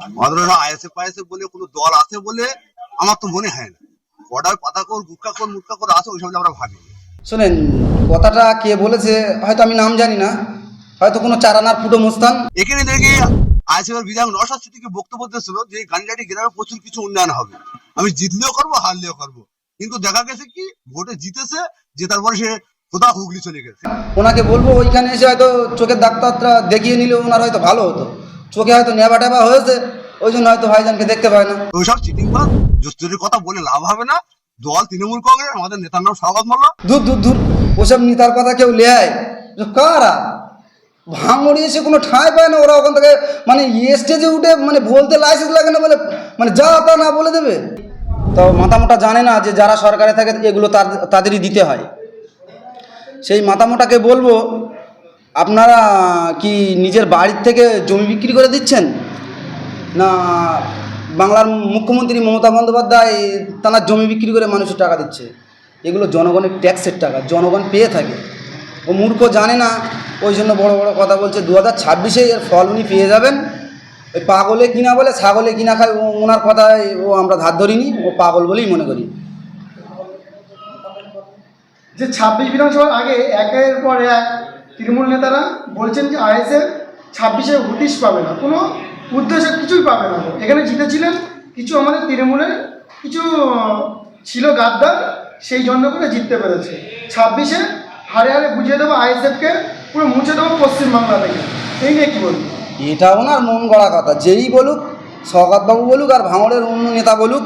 আমাদের আইএসএ পাইএসএ বলে কোনো দল আছে বলে আমার তো মনে হয় না। অর্ডার পাতা কর গুটকা কর মুটকা কর আছে ওইসব আমরা ভাবি শোনেন কথাটা কে বলেছে হয়তো আমি নাম জানি না হয়তো কোনো চারানার ফুটো মুস্তান। এখানে দেখি বিধায়ক বক্তব্য দিয়েছিল যে গান্ডাটি গ্রামে প্রচুর কিছু উন্নয়ন হবে। আমি জিতলেও করব হারলেও করব। কিন্তু দেখা গেছে কি ভোটে জিতেছে জেতার পরে সে কোথা হুগলি চলে গেছে। ওনাকে বলব ওইখানে এসে হয়তো চোখের ডাক্তারটা দেখিয়ে নিলে ওনার হয়তো ভালো হতো। চোখে হয়তো নেবা টেবা হয়েছে ওই জন্য হয়তো ভাইজানকে দেখতে পায় না। ওইসব চিটিং বাদ জোস্তির কথা বলে লাভ হবে না দল তৃণমূল কংগ্রেস আমাদের নেতার নাম স্বাগত মোল্লা দূর দূর দূর ওসব নেতার কথা কেউ লেয় যে কারা? ভাঙড়ি এসে কোনো ঠাঁই পায় না ওরা ওখান থেকে মানে স্টেজে উঠে মানে বলতে লাইসেন্স লাগে না বলে মানে যা তা না বলে দেবে। তো মাথামোটা জানে না যে যারা সরকারে থাকে এগুলো তাদেরই দিতে হয়। সেই মাথামোটাকে বলব আপনারা কি নিজের বাড়ির থেকে জমি বিক্রি করে দিচ্ছেন? না বাংলার মুখ্যমন্ত্রী মমতা বন্দ্যোপাধ্যায় তার জমি বিক্রি করে মানুষের টাকা দিচ্ছে। এগুলো জনগণের ট্যাক্সের টাকা, জনগণ পেয়ে থাকে। ও মূর্খ জানে না, ওই জন্য বড় বড় কথা বলছে দু হাজার ছাব্বিশে এর ফল উনি পেয়ে যাবেন। ওই পাগলে কিনা বলে ছাগলে কিনা খায় ওনার কথায় ও আমরা ধার ধরিনি, ও পাগল বলেই মনে করি। যে ছাব্বিশ বিধানসভার আগে একের পর এক তৃণমূল নেতারা বলছেন যে আইএসএফ ছাব্বিশে হুদিশ পাবে না। কোনো উদ্দেশ্য কিছুই পাবে না। এখানে জিতেছিলেন কিছু আমাদের তৃণমূলের কিছু ছিল গাদ্দার, সেই জন্য করে জিততে পেরেছে। ছাব্বিশে হারে হারে বুঝিয়ে দেবো আইএসএফকে, পুরো মুছে দেবো পশ্চিমবাংলা থেকে। এই নিয়ে কী বলব? এটা ওনার মন গড়া কথা। যেই বলুক সৌগতবাবু বলুক আর ভাঙড়ের অন্য নেতা বলুক,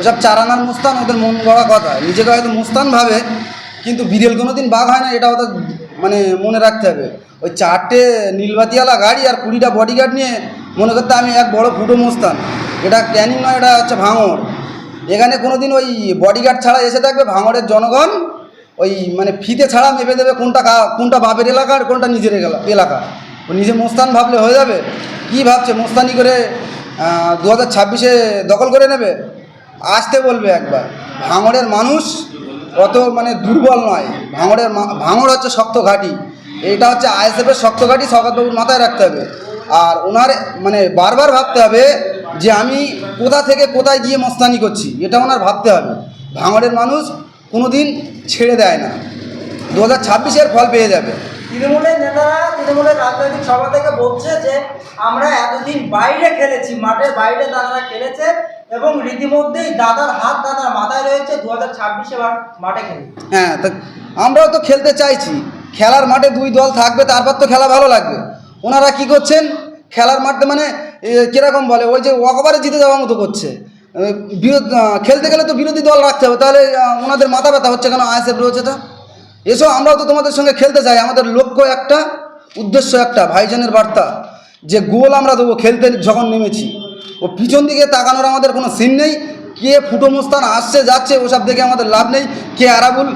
ওসব চারানার মুস্তান ওদের মন গড়া কথা। নিজেকে হয়তো মুস্তান ভাবে, কিন্তু বিড়েল কোনো দিন বাঘ হয় না, এটা ওদের মানে মনে রাখতে হবে। ওই চারটে নীলবাতিওয়ালা গাড়ি আর কুড়িটা বডিগার্ড নিয়ে মনে করতে আমি এক বড় ফুটো মুস্তান। এটা ক্যানিং নয়, এটা হচ্ছে ভাঙড়। এখানে কোনো দিন ওই বডিগার্ড ছাড়া এসে থাকবে ভাঙরের জনগণ। ওই মানে ফিতে ছাড়া মেপে দেবে কোনটা কোনটা বাপের এলাকা আর কোনটা নিজের এলা- এলাকা। ও নিজে মোস্তান ভাবলে হয়ে যাবে। কি ভাবছে? মোস্তানি করে দু হাজার ছাব্বিশে দখল করে নেবে? আসতে বলবে একবার। ভাঙড়ের মানুষ অত মানে দুর্বল নয়। ভাঙড়ের ভাঙড় হচ্ছে শক্ত ঘাঁটি। এটা হচ্ছে আইএসএফের শক্ত ঘাঁটি সৌগতবাবুর মাথায় রাখতে হবে। আর ওনার মানে বারবার ভাবতে হবে যে আমি কোথা থেকে কোথায় গিয়ে মস্তানি করছি, এটা ওনার ভাবতে হবে। ভাঙড়ের মানুষ কোনো দিন ছেড়ে দেয় না। দু হাজার ছাব্বিশের ফল পেয়ে যাবে। তৃণমূলের নেতারা তৃণমূলের রাজনৈতিক সভা থেকে বলছে যে, আমরা এতদিন বাইরে খেলেছি, মাঠের বাইরে দাদারা খেলেছে এবং রীতিমধ্যেই দাদার হাত দাদার মাথায় রয়েছে দু হাজার ছাব্বিশে মাঠে খেলে হ্যাঁ তা আমরাও তো খেলতে চাইছি। খেলার মাঠে দুই দল থাকবে, তারপর তো খেলা ভালো লাগবে। ওনারা কি করছেন? খেলার মাঠে মানে কীরকম বলে, ওই যে ওয়াকবারে জিতে যাওয়ার মতো করছে। বিরোধ খেলতে গেলে তো বিরোধী দল রাখতে হবে, তাহলে ওনাদের মাথা ব্যথা হচ্ছে কেন আইএসএফ রয়েছে তো? এসো, আমরাও তো তোমাদের সঙ্গে খেলতে চাই। আমাদের লক্ষ্য একটা, উদ্দেশ্য একটা, ভাইজানের বার্তা, যে গোল আমরা দেবো, খেলতে যখন নেমেছি। ও পিছন দিকে তাকানোর আমাদের কোনো সিন নেই। কে ফুটো মুস্তান আসছে, যাচ্ছে, ওসব দেখে আমাদের লাভ নেই। কে আরাবুল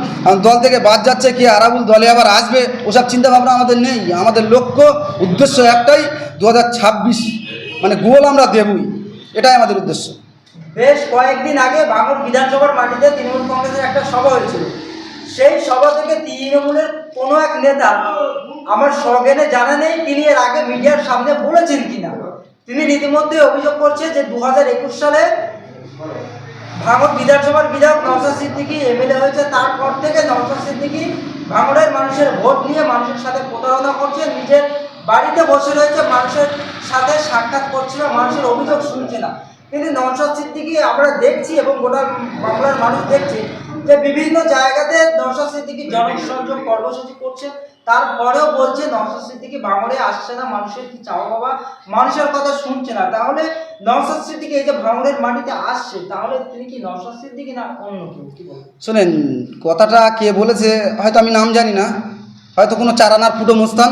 দল থেকে বাদ যাচ্ছে, কে আরাবুল দলে আবার আসবে, ওসব চিন্তাভাবনা আমাদের নেই। আমাদের লক্ষ্য, উদ্দেশ্য একটাই দু হাজার ছাব্বিশ। মানে গোল আমরা দেবই। এটাই আমাদের উদ্দেশ্য। বেশ কয়েকদিন আগে ভাঙড় বিধানসভার মাটিতে তৃণমূল কংগ্রেসের একটা সভা হয়েছিল। সেই সভা থেকে তৃণমূলের কোনো এক নেতা আমার সজ্ঞানে জানা নেই তিনি এর আগে মিডিয়ার সামনে বলেছেন কিনা। তিনি রীতিমধ্যে অভিযোগ করছে যে দু হাজার একুশ সালে ভাঙড় বিধানসভার বিধায়ক নওশাদ সিদ্দিকী এমএলএ হয়েছে। তারপর থেকে নওশাদ সিদ্দিকী ভাঙড়ের মানুষের ভোট নিয়ে মানুষের সাথে প্রতারণা করছে, নিজের বাড়িতে বসে রয়েছে, মানুষের সাথে সাক্ষাৎ করছে না, মানুষের অভিযোগ শুনছে না। কিন্তু নওশাদ সিদ্দিকী আমরা দেখছি এবং গোটা বাংলার মানুষ দেখছে। যে বিভিন্ন জায়গাতে নওশাদ সিদ্দিকী জনসংযোগ কর্মসূচি করছে তারপরেও বলছে নওশাদ সিদ্দিকী ভাঙড়ে আসছে না, মানুষের কি চাওয়া বাবা? মানুষের কথা শুনছে না। তাহলে নওশাদ সিদ্দিকী এই যে ভাঙড়ের মাটিতে আসছে, তাহলে তিনি কি নওশাদ সিদ্দিকী না অন্য কেউ? কি শোনেন, কথাটা কে বলেছে হয়তো আমি নাম জানি না। হয়তো কোনো চারানার ফুটো মুস্তান।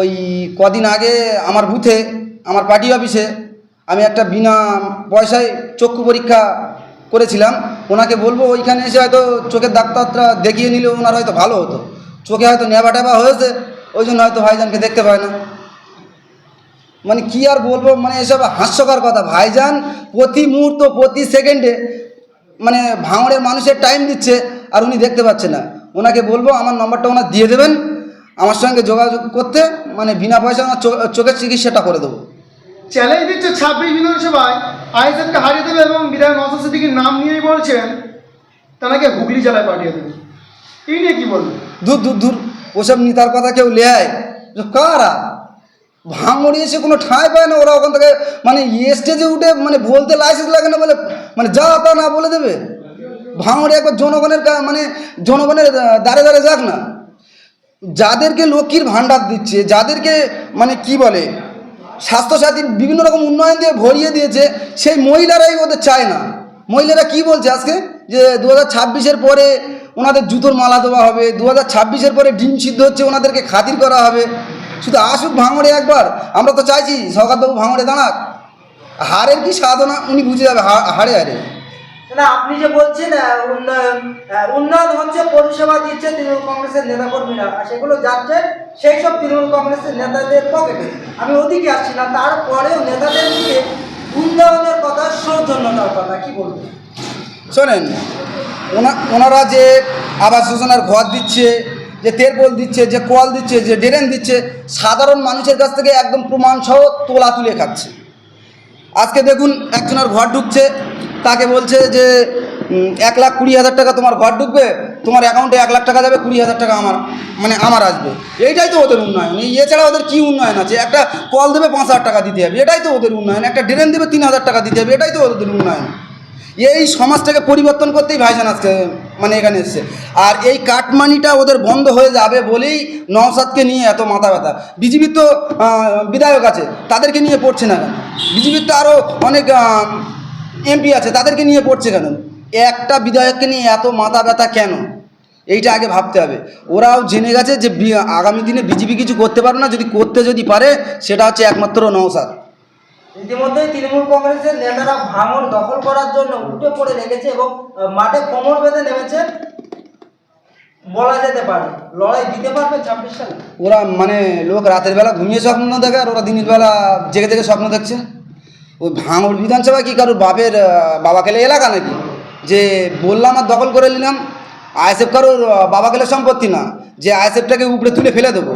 ওই কদিন আগে আমার বুথে, আমার পার্টি অফিসে আমি একটা বিনা পয়সায় চক্ষু পরীক্ষা করেছিলাম, ওনাকে বলব ওইখানে এসে হয়তো চোখের ডাক্তারটা দেখিয়ে নিলে ওনার হয়তো ভালো হতো। চোখে হয়তো নেবা টেবা হয়েছে, ওই জন্য হয়তো ভাইজানকে দেখতে পায় না। মানে কি আর বলব মানে এসব হাস্যকর কথা। ভাইজান প্রতি মুহূর্ত, প্রতি সেকেন্ডে মানে ভাঙড়ের মানুষের টাইম দিচ্ছে আর উনি দেখতে পাচ্ছে না। ওনাকে বলব আমার নম্বরটা ওনার দিয়ে দেবেন, আমার সঙ্গে যোগাযোগ করতে মানে বিনা পয়সা ওনার চোখের চিকিৎসাটা করে দেবো। চ্যালেঞ্জ দিচ্ছে ছাব্বিশ বিধানসভায় আইএসএফকে হারিয়ে দেবে এবং বিধায়ক নসর সিদ্দিকির নাম নিয়েই বলছেন, তাকে হুগলি জেলায় পাঠিয়ে দেবে। এই নিয়ে কি বলবেন দূর দূর দূর ওসব নেতার কথা কেউ লেয় কারা? ভাঙড়ি এসে কোনো ঠাঁই পায় না, ওরা ওখান থেকে মানে স্টেজে উঠে মানে বলতে লাইসেন্স লাগে না বলে মানে যা তা না বলে দেবে। ভাঙড়ি একবার জনগণের মানে জনগণের দাঁড়ে দাঁড়ে যাক না। যাদেরকে লক্ষ্মীর ভাণ্ডার দিচ্ছে, যাদেরকে মানে কি বলে স্বাস্থ্যসাথী বিভিন্ন রকম উন্নয়ন দিয়ে ভরিয়ে দিয়েছে, সেই মহিলারাই ওদের চায় না। মহিলারা কি বলছে আজকে? যে দু হাজার ছাব্বিশের পরে ওনাদের জুতোর মালা দেওয়া হবে দু হাজার ছাব্বিশের পরে ডিম সিদ্ধ হচ্ছে, ওনাদেরকে খাতির করা হবে। শুধু আসুক ভাঙড়ে একবার, আমরা তো চাইছি সরকারবাবু ভাঙড়ে দাঁড়াক। হারের কি সাধনা, উনি বুঝে যাবে হাড়ে হারে। না, আপনি যে বলছেন উন্নয়ন উন্নয়ন হচ্ছে পরিষেবা দিচ্ছে তৃণমূল কংগ্রেসের নেতাকর্মীরা, আর সেগুলো যাচ্ছে সেই সব তৃণমূল কংগ্রেসের নেতাদের পকেটে। আমি ওদিকে আসছি না, তারপরেও নেতাদের দিকে উন্নয়নের কথা, সৌজন্যতার কথা, কি বলবেন? শোনেন, ওনা ওনারা যে আবাস যোজনার ঘর দিচ্ছে, যে তেরপল দিচ্ছে, যে কল দিচ্ছে, যে ড্রেন দিচ্ছে, সাধারণ মানুষের কাছ থেকে একদম প্রমাণ সহ তোলা তুলে খাচ্ছে। আজকে দেখুন, একজনের ঘর ঢুকছে তাকে বলছে যে এক লাখ কুড়ি হাজার টাকা তোমার ঘর ঢুকবে, তোমার অ্যাকাউন্টে এক লাখ টাকা যাবে, কুড়ি হাজার টাকা আমার মানে আমার আসবে। এইটাই তো ওদের উন্নয়ন। এই এছাড়া ওদের কী উন্নয়ন আছে? একটা কল দেবে পাঁচ হাজার টাকা দিতে হবে, এটাই তো ওদের উন্নয়ন। একটা ড্রেন দেবে তিন হাজার টাকা দিতে হবে, এটাই তো ওদের উন্নয়ন। এই সমাজটাকে পরিবর্তন করতেই ভাইজান আজকে মানে এখানে এসছে। আর এই কাটমানিটা ওদের বন্ধ হয়ে যাবে বলেই নওসাদকে নিয়ে এত মাথা ব্যথা। বিজেপির তো বিধায়ক আছে, তাদেরকে নিয়ে পড়ছে না বিজেপির তো আরও অনেক এমপি আছে তাদেরকে নিয়ে পড়ছে কেন? একটা বিধায়ককে নিয়ে এত মাথা ব্যথা কেন? এইটা আগে ভাবতে হবে। ওরাও জেনে গেছে যে আগামী দিনে বিজেপি কিছু করতে পারবে না যদি করতে যদি পারে সেটা হচ্ছে একমাত্র নওসাদ। ইতিমধ্যেই তৃণমূল কংগ্রেসের নেতারা ভাঙন দখল করার জন্য উঠে পড়ে লেগেছে এবং মাঠে কোমর বেঁধে নেমেছে। বলা যেতে পারে লড়াই দিতে পারবে ছাব্বিশ সালে। ওরা মানে লোক রাতের বেলা ঘুমিয়ে স্বপ্ন দেখে আর ওরা দিনের বেলা জেগে জেগে স্বপ্ন দেখছে। ওই ভাঙড় বিধানসভা কি কারোর বাপের আহ, বাবা খেলে এলাকা নাকি? যে বললাম আর দখল করে নিলাম আইএসএফ কারোর বাবা খেলে সম্পত্তি না যে আইএসএফটাকে উপরে তুলে ফেলে দেবো।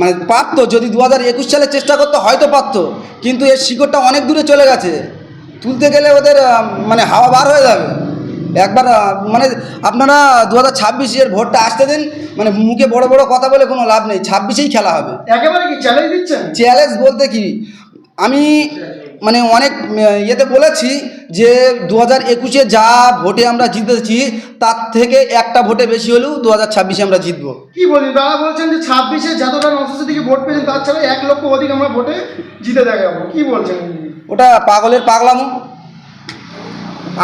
মানে পারতো যদি দু হাজার একুশ সালে চেষ্টা করতো হয়তো পারতো কিন্তু এর শিকড়টা অনেক দূরে চলে গেছে। তুলতে গেলে ওদের মানে হাওয়া বার হয়ে যাবে। একবার মানে আপনারা দু হাজার ছাব্বিশের ভোটটা আসতে দিন মানে মুখে বড় বড় কথা বলে কোনো লাভ নেই ছাব্বিশেই খেলা হবে। একেবারে কি চ্যালেঞ্জ দিচ্ছেন? চ্যালেঞ্জ বলতে কি আমি মানে অনেক ইয়েতে বলেছি যে দু হাজার একুশে যা ভোটে আমরা জিতেছি তার থেকে একটা ভোটে বেশি হলেও দু হাজার ছাব্বিশে আমরা জিতবো। কি বলি তারা বলছেন যে ছাব্বিশে যতটা নশো থেকে ভোট পেয়েছেন তার ছাড়া এক লক্ষ অধিক আমরা ভোটে জিতে দেখাবো। কি বলছেন ওটা পাগলের পাগলামো।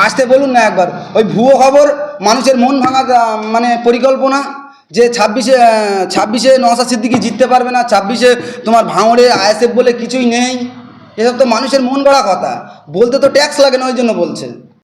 আসতে বলুন না একবার। ওই ভুয়ো খবর মানুষের মন ভাঙার মানে পরিকল্পনা যে ছাব্বিশে ছাব্বিশে নশা সিদ্দিকি জিততে পারবে না ছাব্বিশে তোমার ভাঙড়ে আইএসএফ বলে কিছুই নেই। এসব তো মানুষের মন গড়া কথা। বলতে তো ট্যাক্স লাগে না ওই জন্য বলছে।